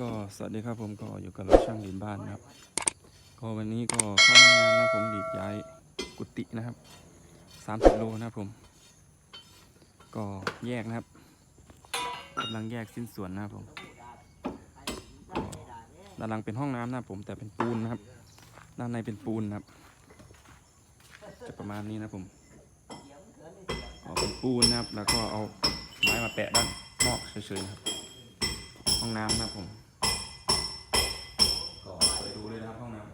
ก็สวัสดีครับผมก็อยู่กับเราช่างดินบ้านนะครับ ก็วันนี้ก็เข้ามางานนะผมดีดย้ายกุฏินะครับสามสิบโลนะครับผม ก็แยกนะครับกำลังแยกสิ้นส่วนนะครับผมด้านหลังเป็นห้องน้ำนะผมแต่เป็นปูนนะครับ ด้านในเป็นปูนนะครับ จะประมาณนี้นะผมก็เป็นปูนนะครับ แล้วก็เอาไม้มาแปะด้านนอกเฉยๆนะครับ ห้องน้ำนะครับผมก็ไปดูเลยนะครับห้องน้ำ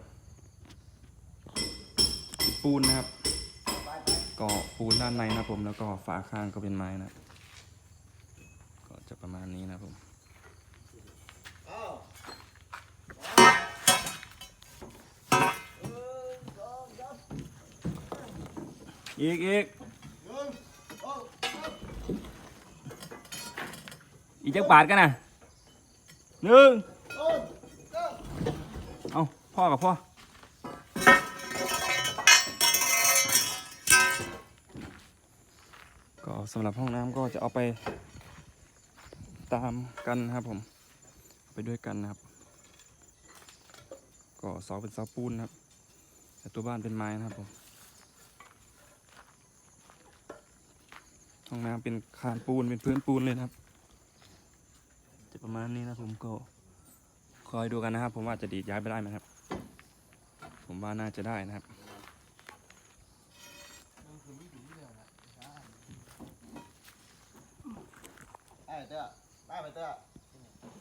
ปูนนะครับก็ปูนด้านในนะครับผมแล้วก็ฝาข้างก็เป็นไม้นะครับก็จะประมาณนี้นะครับผมอีกอีกอีกจักบาทกันนะ หนึ่งเอาพ่อกับพ่อก็สำหรับห้องน้ำก็จะเอาไปตามกันนะครับผม ไปด้วยกันนะครับ ก็เสาเป็นเสาปูนนะครับ แต่ตัวบ้านเป็นไม้นะครับผมห้องน้ำเป็นคานปูนเป็นพื้นปูนเลยนะครับ จะประมาณนี้นะผมก็คอยดูกันนะครับ ผมว่าจะดีดย้ายไปได้ไหมครับ ผมว่าน่าจะได้นะครับไอ้เต้อได้ไปเต้อ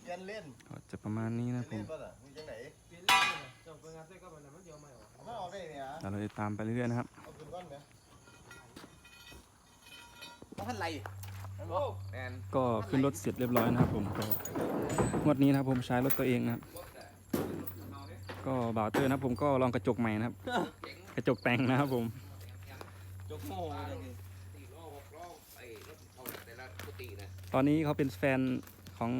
เปลี่ยนเล่นก็จะประมาณนี้นะผเล่มนป่ะล่ะมึงจังไหนเปลี่ยนเรื่องเลยเจ้าเพิ่งงานเสร็จก็มันมันเดียวไม่ออกเอามาออกได้เนี่ยเดี๋ยวเราจะตามไปเรื่อยๆนะครับเอาขึ้นก้อนไหมต้องพันไรโอ้ แมนก็ขึ้นรถเสร็จเรียบร้อยนะครับผมก็งวดนี้นะครับผมใช้รถตัวเองนะครับ ก็บ่าวเตอร์นะครับผมก็ลองกระจกใหม่นะครับ กระจกแต่งนะครับผมจกโม่ตอนนี้เขาเป็นแฟนของ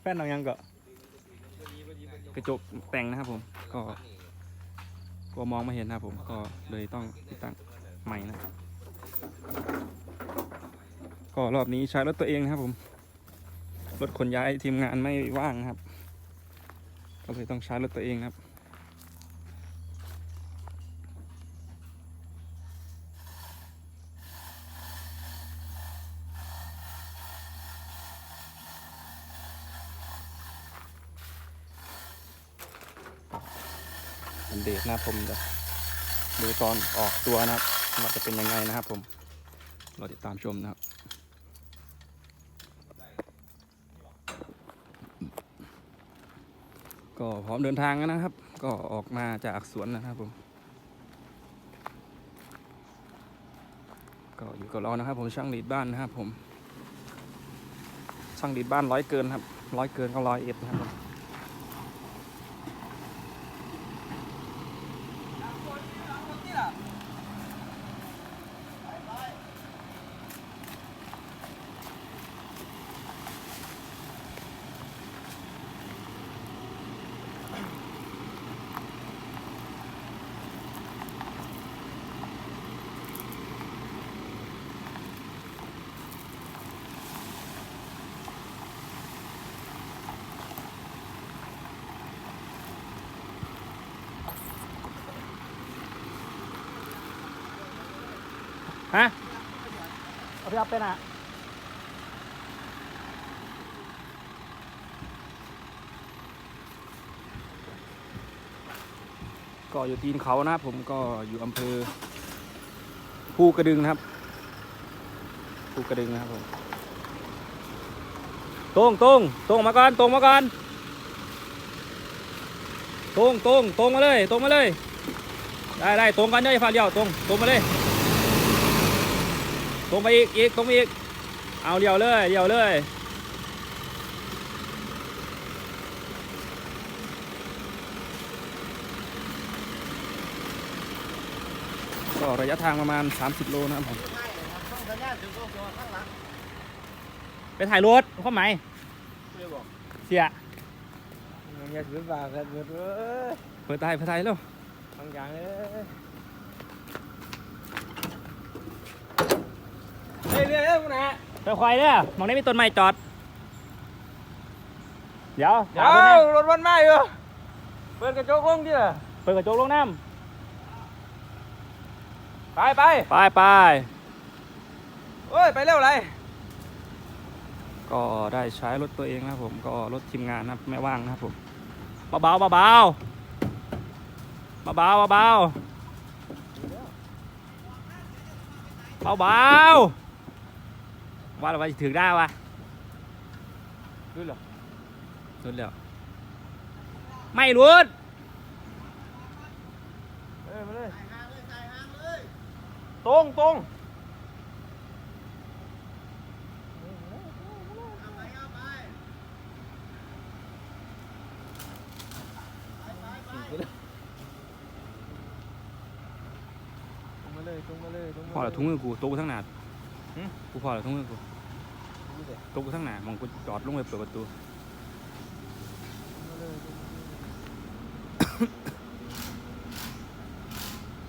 แฟนเรายังก็กระจกแต่งนะครับผมก็ กลัวมองไม่เห็นนะผมก็เลยต้องติดตั้งใหม่นะ ก็รอบนี้ใช้รถตัวเองนะครับผมรถขนย้ายทีมงานไม่ว่างครับ ก็เลยต้องใช้รถตัวเองครับ เป็นเดทนะครับผมจะดูตอนออกตัวนะครับว่าจะเป็นยังไงนะครับผมเราติดตามชมนะครับก็พร้อมเดินทางแล้วนะครับ ก็ออกมาจากสวนนะครับผม ก็อยู่กับเรานะครับ ผมช่างดีดบ้านนะครับผม ช่างดีดบ้านร้อยเกินครับ ร้อยเกินก็ร้อยเอ็ดนะครับ ฮะเอาไปเอาเป็นอะก็อยู่ตีนเขานะครับผมก็อยู่อำเภอภูกระดึงนะครับภูกระดึงนะครับผมตรงตรงตรงมาก่อนตรงมาก่อนตรงตรงตรงมาเลยตรงมาเลย ได้ได้ตรงกันเด้ออย่าพลาดเดียวตรงตรงมาเลย ตรงไปอีกอีกตรงไปอีก เอาเดียวเลยเดียวเลยก็ระยะทางประมาณ 30 โลนะครับผมใช่ครับต้องสัญญาณถึงตัวข้างหลังไปถ่ายรถข้อหมายเพื่อบอกเสียมันอยากซื้อฝากกันหมดเลยเปิดถ่ายเปิดถ่ายแล้วบางอย่างเล เฮ้ยเรื่อยๆพวกนะไปควายเนี่ยมองได้มีต้นไม้จอด เดี๋ยวเดี๋ยวรถวันม้อยู่เปิดกระจกลงดิเปิดกระจกลงน้ำไปไปไปไปเฮ้ยไปเร็วเลยก็ได้ใช้รถตัวเองนะผมก็รถทีมงานนะไม่ว่างนะครับผมเบาๆเบาๆเบาเบาเบา ว่าเราไปถึงได้วะดูเหรอรถแล้วไม่รู้เออมาเลยตรงตรงตรงมาเลยตรงมาเลยตรงมาเลยพอแล้วทุ่งมือกูตกกูทั้งหนาหึกูพอแล้วทุ่งมือกู ตกกูทั้งหนามองกูจอดลงไปเปิดประตู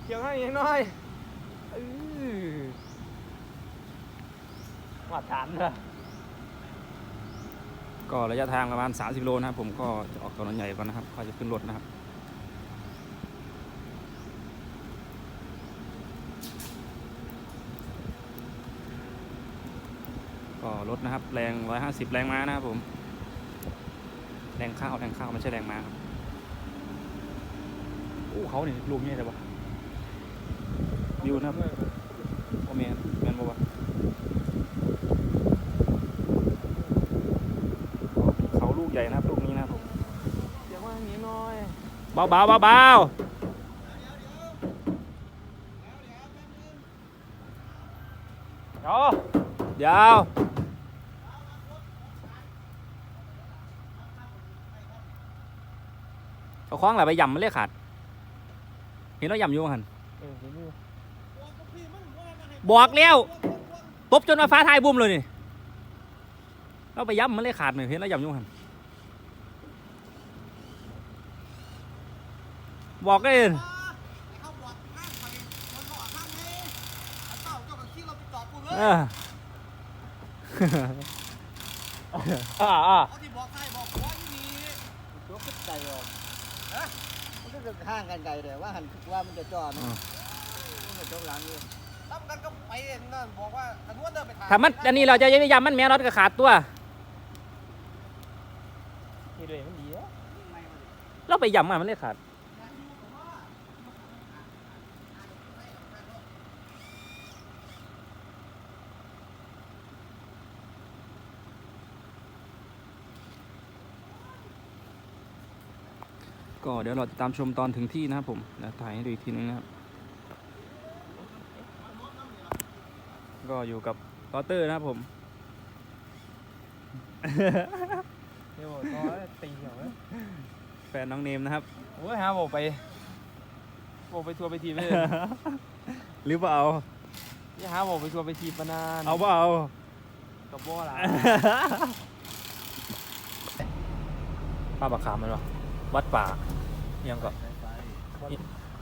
เกี่ยวให้ยังน้อยเออมาถามเถอะก็ระยะทางประมาณ 30 โลนะครับ ผมก็จะออกถนนใหญ่ก่อนนะครับก็จะขึ้นรถนะครับ รถนะครับ แรง 150 แรงม้านะครับผม แรงข้าวแรงข้าวไม่ใช่แรงม้าครับอู้เขาเนี่ยลูกนี่ใช่ปะวิวนะครับโอเมนแมนบอกว่าเขาลูกใหญ่นะครับลูกนี้นะครับผมเกี่ยวให้ยังน้อยเบาเบาเบาเบาเดี๋ยวเดี๋ยวเอา คล้องอะไรไปยำมันเลยขาด เห็นเรายำอยู่หันเออเดี๋ยวนี้บอกแล้วตบจนมาฟ้าทายบุ้มเลยนี่เราไปย้ำมันเลยขาดหนึ่งเห็นแล้วย้ำอยุ่งหันบอกเลยเขาบอกข้างไปคนบอกข้างนี้เจ้าเจ้าก็ขี่รถไปจอดกูเลยเอออ่าอ่า เขาที่บอกใครบอกหัวที่นี่ตัวขึ้นใจออกฮะมันก็จะห่างกันไกลแต่ว่าหันว่ามันจะจอดมันจะจอดหลังนี่ตั้มกันก็ไปนั่นบอกว่าถ้าวนเดินไปทางถ้ามันอันนี้เราจะย้ำมันแม่รถก็ขาดตัวนี่ด้วยมันดีอะเราไปย้ำมันมันเลยขาด เดี๋ยวเราติดตามชมตอนถึงที่นะครับผมแล้วถ่ายให้ดูอีกทีนึงนะครับ ก็อยู่กับลอเตอร์นะครับผมเดี๋ยวต่อตีเหรอแฟนน้องเนมนะครับโอ้ยหาบอกไปบอกไปทัวร์ไปทีมเลยหรือเปล่าอย่าหาบอกไปทัวร์ไปทีมมานานเอาเปล่ากับบ่ล่ะป้าบักขามมันวะวัดป่า ยังก็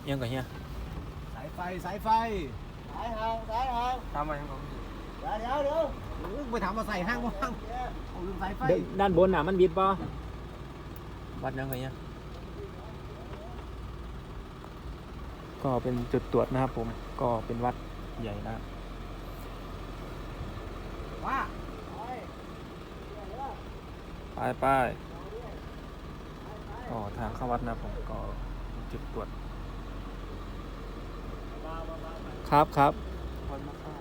ยังก็เฮียสายไฟสายไฟสายหางสายหางทำมายังไงเดี๋ยวเดี๋ยวเดี๋ยวไปถามมาใส่ห้างบ้างเอาลืมสายไฟด้านบนน่ะมันบิดป่ะวัดยังก็เฮียก็เป็นจุดตรวจนะครับผมก็เป็นวัดใหญ่นะครับว่าป้ายป้าย ก็ทางเข้าวัดนะครับผมก็จุดตรวจ ครับครับคนมาฆ่า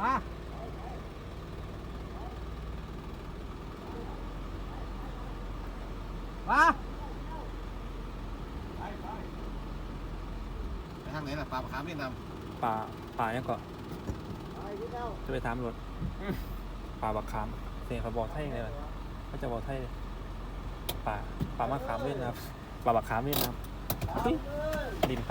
ว่าว่าไปทางไหนล่ะปลาขามเวียดนามป่าป่ายังก็จะไปถามรถป่าบักขามเสียงเขาบอกไทยเลยนะเขาจะบอกไทยเลย ปลาปลามะขามเวียดนามปลาบะขามเวียดนามเฮ้ยดินพัด